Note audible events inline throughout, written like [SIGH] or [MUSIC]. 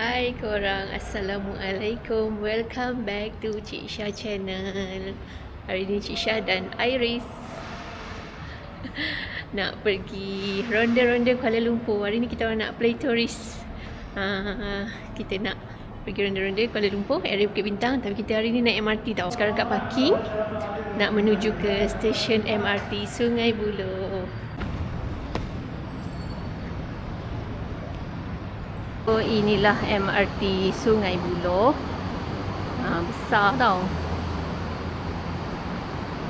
Hai korang, Assalamualaikum. Welcome back to Cik Syah channel. Hari ni Cik Syah dan Iris [LAUGHS] Nak pergi ronda-ronda Kuala Lumpur. Hari ni kita orang nak play tourist. Uh, Kita nak pergi ronda-ronda Kuala Lumpur Area Bukit Bintang. Tapi kita hari ni naik MRT tau. Sekarang kat parking Nak menuju ke stesen MRT Sungai Buloh So inilah MRT Sungai Buloh. Ha, besar tau.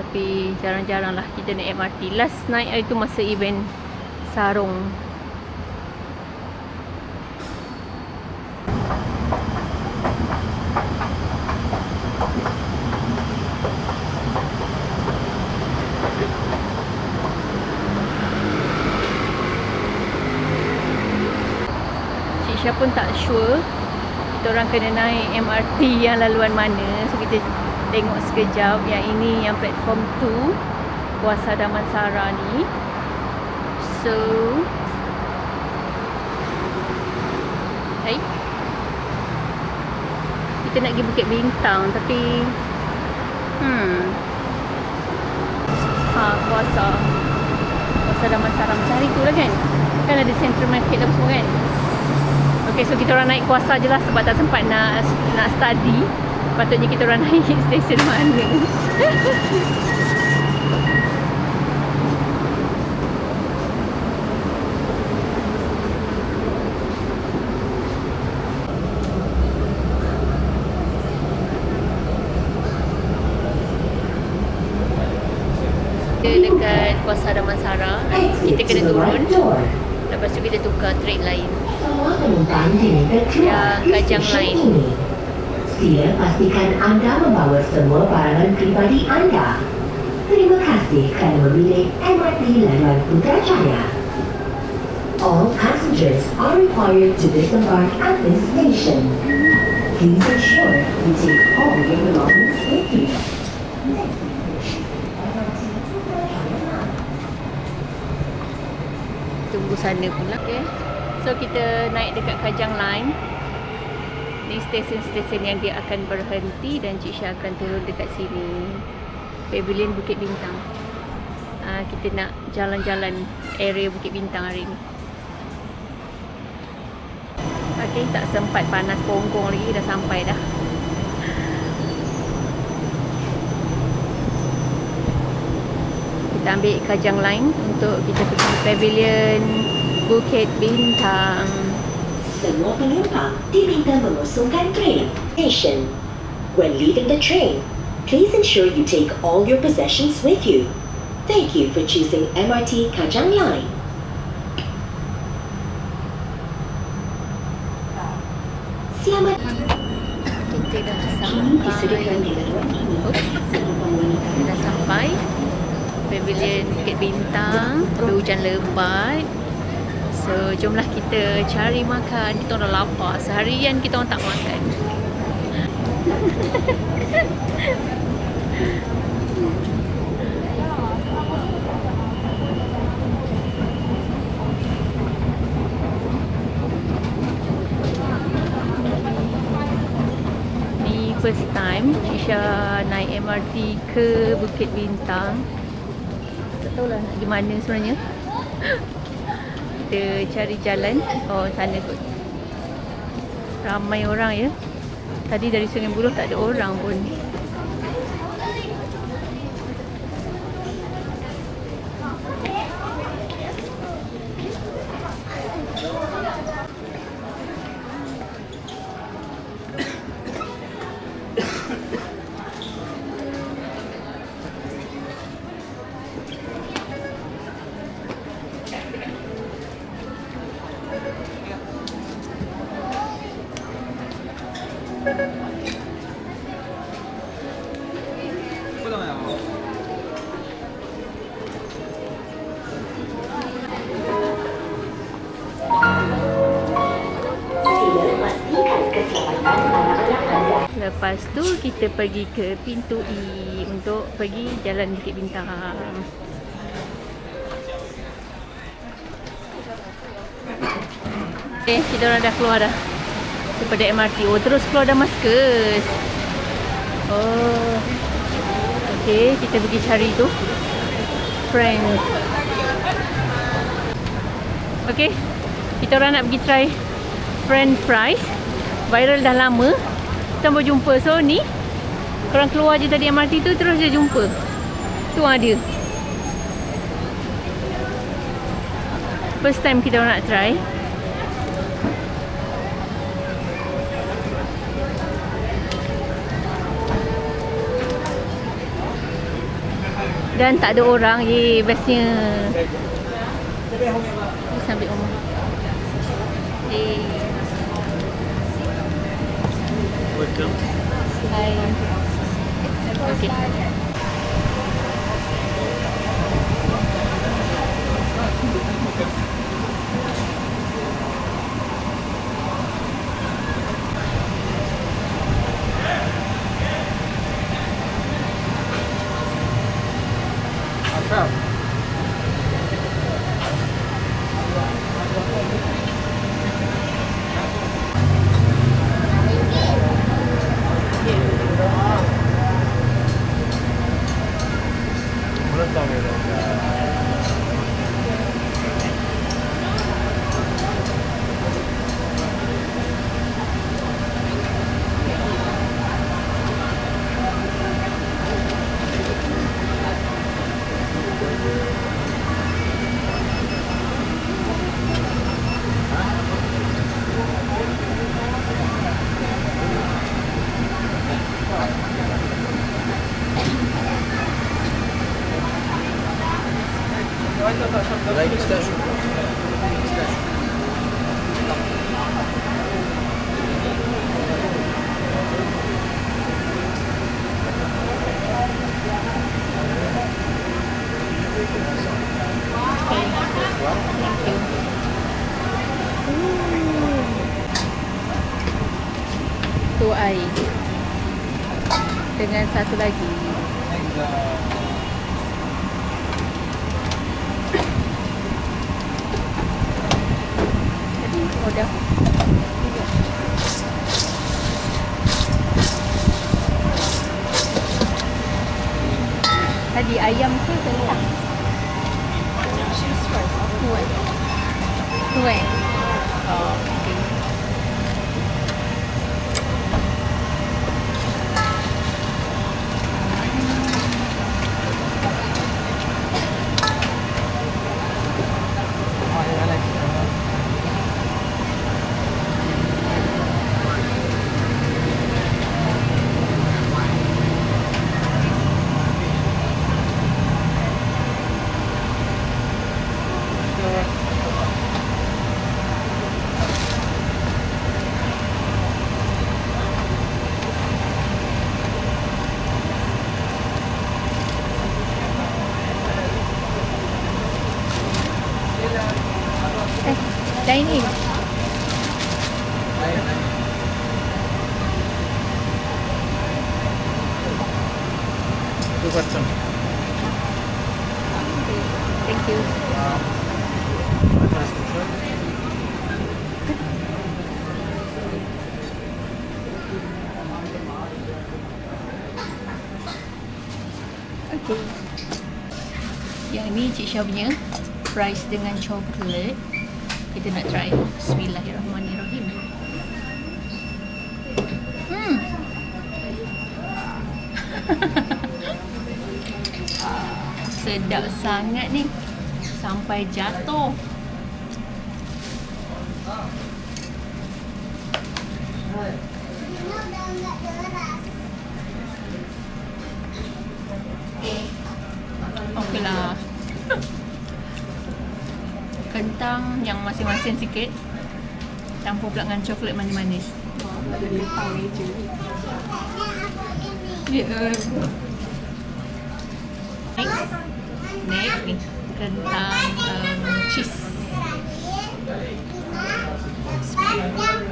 Tapi jarang-jarang lah kita naik MRT. Last night itu masa event sarung. Syah pun tak sure. Kita orang kena naik MRT yang laluan mana. So kita tengok sekejap yang ini yang platform 2 Kuasa Damansara ni. So hai kita nak pergi Bukit Bintang tapi hmm. Ha kuasa kuasa Damansara. Macam hari tu lah kan? Kan ada central market apa semua kan so kita orang naik kuasa je lah sebab tak sempat nak nak study. Patutnya kita orang [LAUGHS] naik stesen mana. Dekat Kuasa Damansara. Kita kena turun. Lepas tu kita tukar train lain. Ya, kajang lain. Sila pastikan anda membawa semua barangan pribadi anda. Terima kasih kerana memilih MRT Laluan Putrajaya. All passengers are required to disembark at this station. Please ensure you take all your belongings with you. tunggu sana pula okay. So kita naik dekat Kajang Line. Ni stesen-stesen yang dia akan berhenti dan Cik Syah akan turun dekat sini. Pavilion Bukit Bintang. Uh, kita nak jalan-jalan area Bukit Bintang hari ni. Ok tak sempat panas ponggong lagi dah sampai dah. Kita ambil Kajang Line untuk kita pergi Pavilion Bukit Bintang. Semua penumpang diminta mengosongkan train station. When leaving the train, please ensure you take all your possessions with you. Thank you for choosing MRT Kajang Line. Selamat Kita dah sampai. Kita dah sampai. Pavilion Bukit Bintang. Hujan lebat. So, jomlah kita cari makan. Kita orang lapar. Seharian kita orang tak makan. [LAUGHS] Ni first time Isha naik MRT ke Bukit Bintang. Tak tahulah nak pergi mana sebenarnya. [LAUGHS] Kita cari jalan. Oh, sana kot. Ramai orang ya. Tadi dari Sungai Buloh tak ada orang pun. Kita pergi ke pintu E untuk pergi jalan Bukit Bintang. Eh, kita orang dah keluar dah. Daripada MRT. Oh, terus keluar Damascus. Oh. Okay, kita pergi cari tu. Friends. Okay. Kita orang nak pergi try French fries. Viral dah lama. Baru jumpa. So, ni. Korang keluar je tadi MRT tu, terus je jumpa. Tu dia. First time kita nak try. Dan tak ada orang. Ye, bestnya. Sambil rumah. Eh. Hai. Okay. Like pistachio. Pistachio. Thank you. Tu air. Dengan satu lagi. Jadi, oh dah. Tadi ayam ke kentang? Tu eh. Tu eh. Oh, okay. Eh, dine in. Two person. Thank you. Okay. Yang ni Cik Syah punya fries dengan coklat. Kita nak try. Bismillahirrahmanirrahim. Hmm. [LAUGHS] Sedap sangat ni. Sampai jatuh. Okey lah. Kentang yang masing-masing sikit. Campur pula dengan coklat manis-manis. Ya. Next. Next ni. Kentang um, cheese. Langut.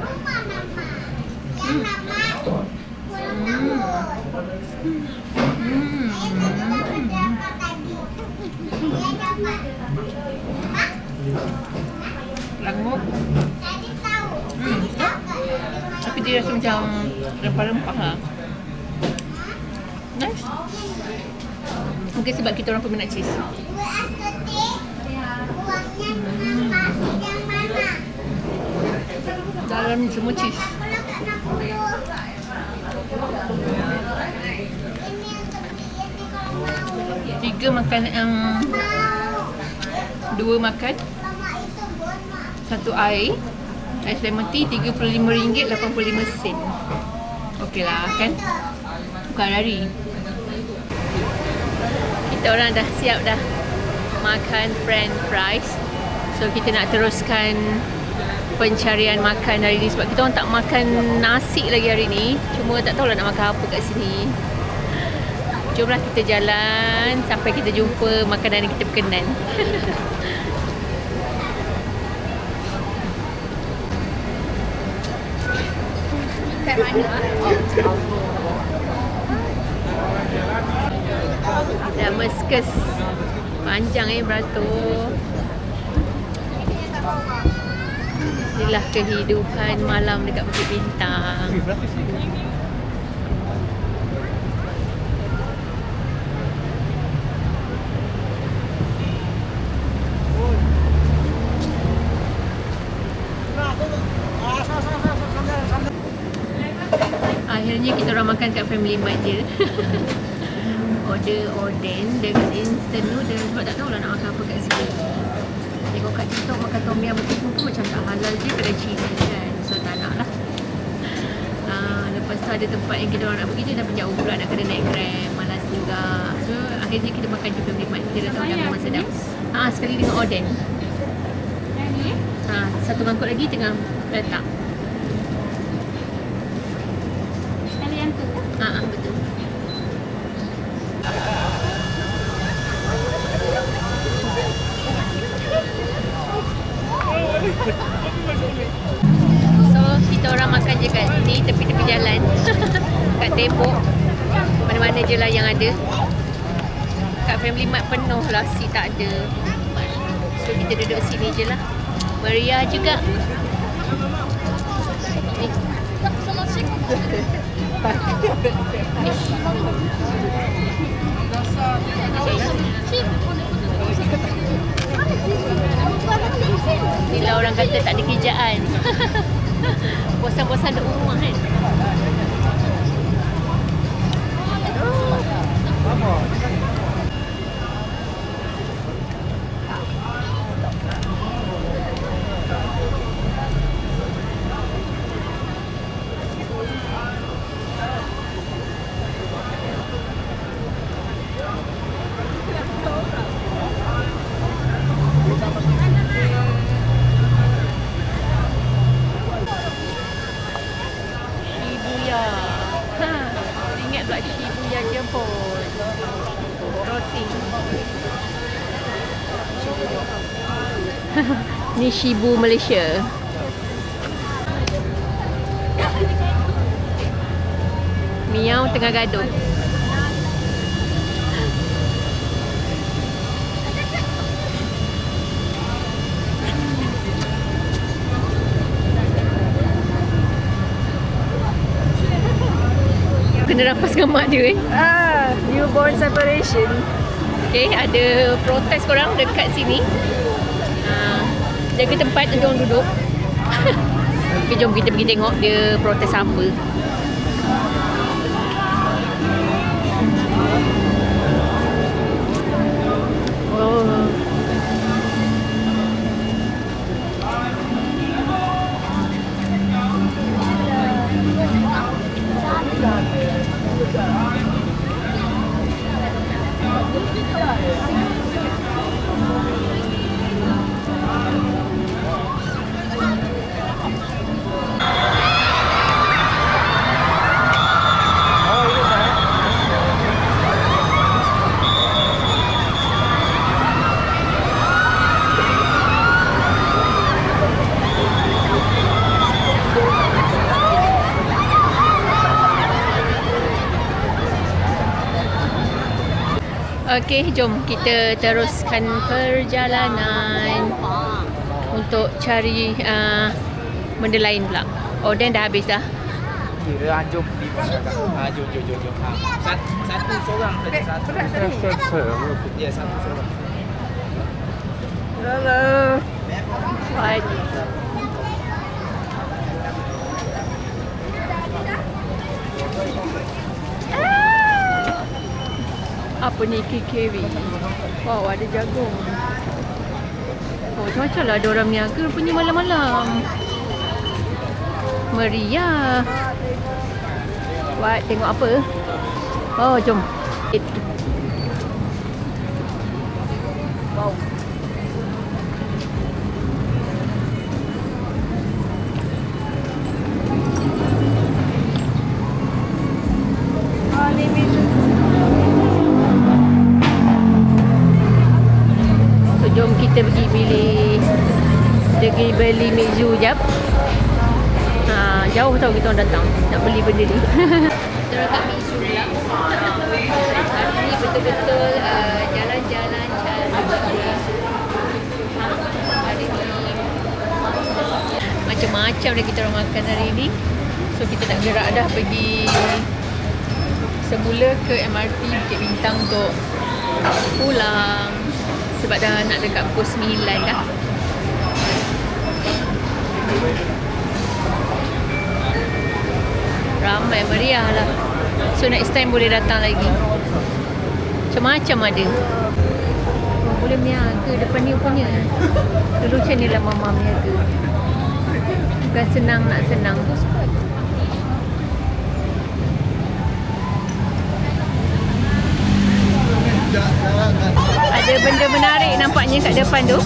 Hmm. Dia rasa macam rempah-rempah lah. Nice. Mungkin sebab kita orang peminat cheese. Dalam semua cheese. Tiga makan yang dua makan satu air ais lemon tea RM35 85 sen. Okey lah kan? Bukan hari. Kita orang dah siap dah makan french fries. So kita nak teruskan pencarian makan hari ni sebab kita orang tak makan nasi lagi hari ni. Cuma tak tahulah nak makan apa kat sini. Jomlah kita jalan sampai kita jumpa makanan yang kita berkenan. [LAUGHS] Damascus. Panjang eh beratur. Inilah kehidupan malam dekat Bukit Bintang. Akhirnya kita orang makan kat Family Mart je. [LAUGHS] Order oden dengan instant noodle sebab tak tahulah nak makan apa kat sini. Tengok kat TikTok makan tom yum betul pun macam tak halal je kedai Cina kan. So tak nak lah. Uh, [LAUGHS] lepas tu ada tempat yang kita orang nak pergi je dah jauh pula nak kena naik gram malas juga. So akhirnya kita makan je Family Mart. Kita dah tahu dah memang sedap. Ah sekali dengan oden. Ha, satu mangkuk lagi tengah letak. Sekalian tu. Ha, ah. So, kita orang makan je kat ni tepi-tepi jalan. [LAUGHS] kat tembok. Mana-mana je lah yang ada. Kat Family Mart penuh lah, seat tak ada. So, kita duduk sini je lah. Meriah juga. Ni. Ni lah orang kata tak ada kerjaan. [LAUGHS] Bosan-bosan duduk rumah kan. Shibuya. Ha, pula Shibuya Jepun. Crossing. [LAUGHS] Ni Shibu Malaysia. Miau tengah gaduh. Kena rampas dengan mak dia eh. Ah, newborn separation. Okay, ada protes korang dekat sini. Jaga tempat untuk orang duduk. [LAUGHS] okay, jom kita pergi tengok dia protes apa. Okey, jom kita teruskan perjalanan untuk cari uh, benda lain pula. Oh, dan dah habis dah. Ah, jom. Ah, jom, jom, jom, jom. Ah, satu, satu seorang saja. Satu. Ya, satu seorang. Hello. Apa ni KKV? Wow, ada jagung. Oh, macam-macam lah ada orang niaga punya malam-malam. Meriah. What? Tengok apa? Oh, jom. Wow. Mizu jap ha, Jauh tau kita datang. Nak beli benda ni. [LAUGHS] Kita kat Mizu pula. Hari ni betul-betul uh, Jalan-jalan cari Macam-macam dah kita orang makan hari ni. So kita nak gerak dah pergi Semula ke MRT Bukit Bintang untuk pulang. Sebab dah nak dekat pukul 9 dah. Ramai meriah lah. So next time boleh datang lagi. Macam-macam ada. Oh, boleh niaga depan ni punya. Dulu macam ni lah mama niaga. Bukan senang nak senang. Ada benda menarik nampaknya kat depan tu.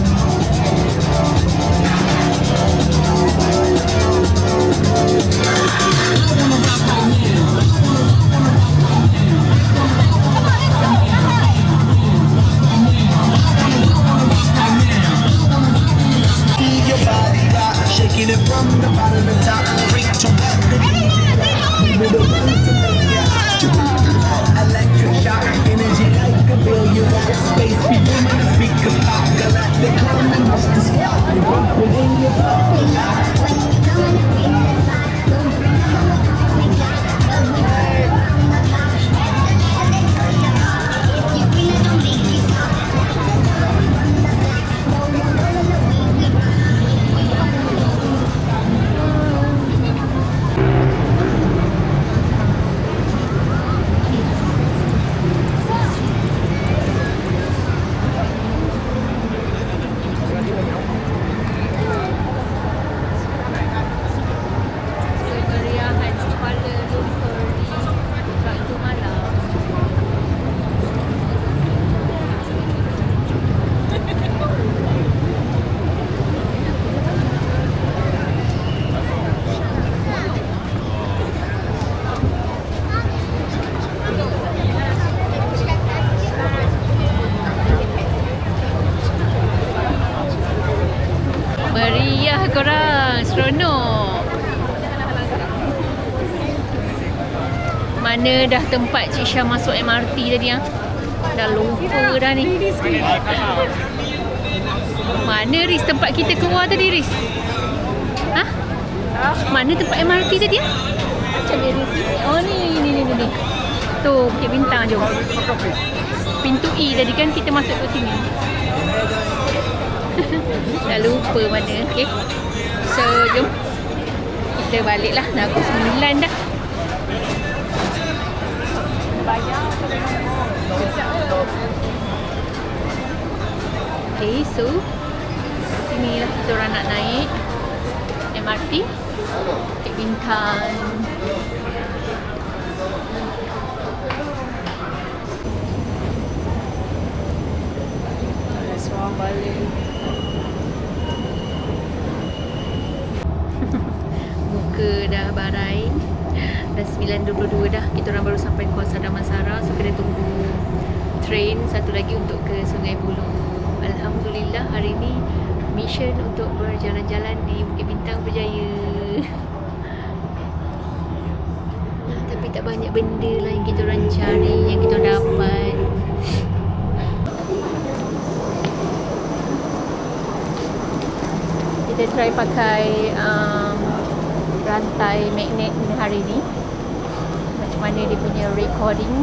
Seronok. Mana dah tempat Cik Syah masuk MRT tadi ah? Dah lupa dah ni. Mana Riz tempat kita keluar tadi Riz? Ha? Mana tempat MRT tadi ah? Macam ni Riz. Oh ni ni ni ni. Tu Bukit Bintang jom. Pintu E tadi kan kita masuk ke sini. [LAUGHS] Dah lupa mana. Okay. So jom. Kita balik lah. Dah pukul 9 dah. Okay, so sini lah kita orang nak naik MRT Bukit Bintang. Seorang balik. Muka dah barai? Dah 9.22 dah. Kita orang baru sampai Kuala Damansara So kena tunggu train Satu lagi untuk ke Sungai Buloh. Alhamdulillah hari ni Mission untuk berjalan-jalan di Bukit Bintang berjaya. Ah, Tapi tak banyak benda lah yang kita orang cari Yang kita orang dapat. Kita try pakai um, rantai magnet ni hari ni. Macam mana dia punya recording.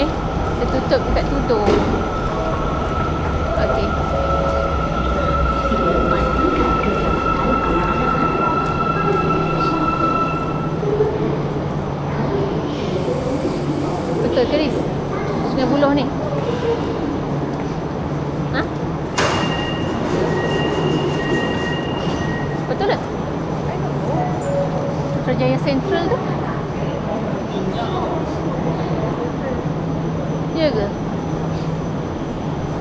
Eh dia tutup dekat anak-anak. betul ke Riz? Sungai Buloh ni ha betul tak Putrajaya Central tu? Ya ke?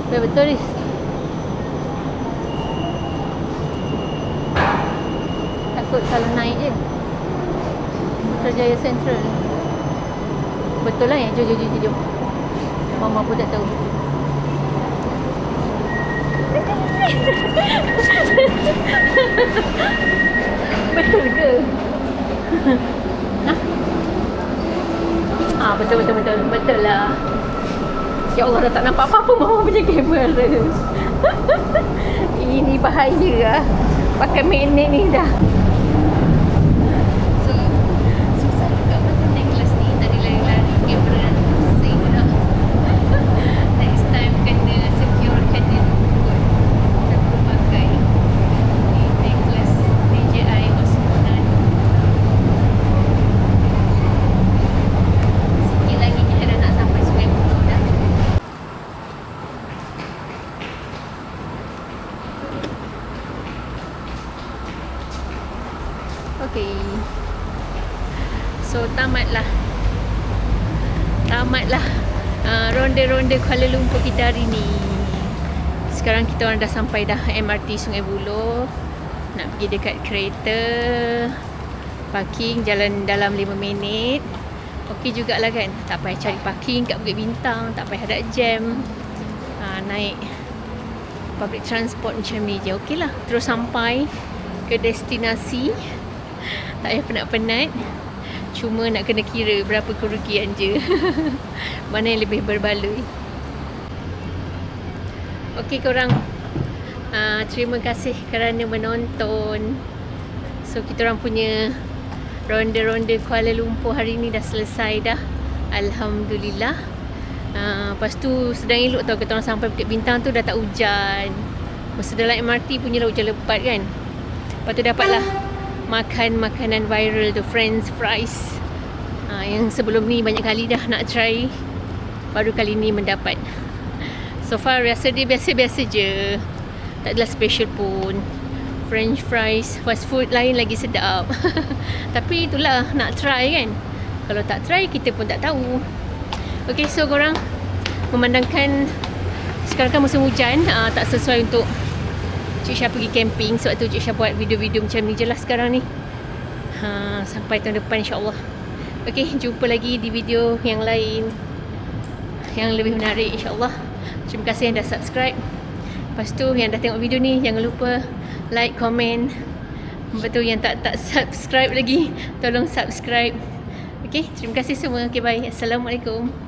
Ya betul Riz? Takut salah naik je. Putrajaya Central. Betul lah ya Jom jom jom jom Mama pun tak tahu. [LAUGHS] Betul ke? Ah betul betul betul betul lah. Ya Allah dah tak nampak apa-apa mama punya kamera. [LAUGHS] Ini bahaya lah. Pakai magnet ni dah. So, susah juga pakai necklace ni. Tadi lari-lari kamera pusing dah. Next time kena securekan dia dulu kot. Sebelum pakai. Ni necklace DJI Osmo Nano. Sikit lagi kita dah nak sampai Sungai Buloh dah. Okay. So tamatlah. Tamatlah uh, ronde-ronde Kuala Lumpur kita hari ni. Sekarang kita orang dah sampai dah MRT Sungai Buloh. Nak pergi dekat kereta. Parking jalan dalam 5 minit. Okey jugalah kan. Tak payah cari parking kat Bukit Bintang, tak payah ada jam. Ha, naik public transport macam ni je. Okey lah. Terus sampai ke destinasi. Tak payah penat-penat. Cuma nak kena kira berapa kerugian je. [LAUGHS] Mana yang lebih berbaloi. Okey korang. Uh, terima kasih kerana menonton. So kita orang punya ronde-ronde Kuala Lumpur hari ni dah selesai dah. Alhamdulillah. Uh, lepas tu sedang elok tau kita orang sampai Bukit Bintang tu dah tak hujan. Masa dalam MRT punya lah hujan lebat kan. Lepas tu dapatlah makan makanan viral tu French fries. Ha, yang sebelum ni banyak kali dah nak try. Baru kali ni mendapat. So far rasa dia biasa-biasa je. Tak adalah special pun. French fries, fast food lain lagi sedap. [LAUGHS] Tapi itulah nak try kan. Kalau tak try kita pun tak tahu. Okay so korang memandangkan sekarang kan musim hujan uh, tak sesuai untuk Cik Syah pergi camping sebab tu Cik Syah buat video-video macam ni je lah sekarang ni. Ha, sampai tahun depan insyaAllah. Okay, jumpa lagi di video yang lain yang lebih menarik insyaAllah. Terima kasih yang dah subscribe. Lepas tu yang dah tengok video ni jangan lupa like, komen. Lepas tu yang tak tak subscribe lagi tolong subscribe. Okay, terima kasih semua. Okay, bye. Assalamualaikum.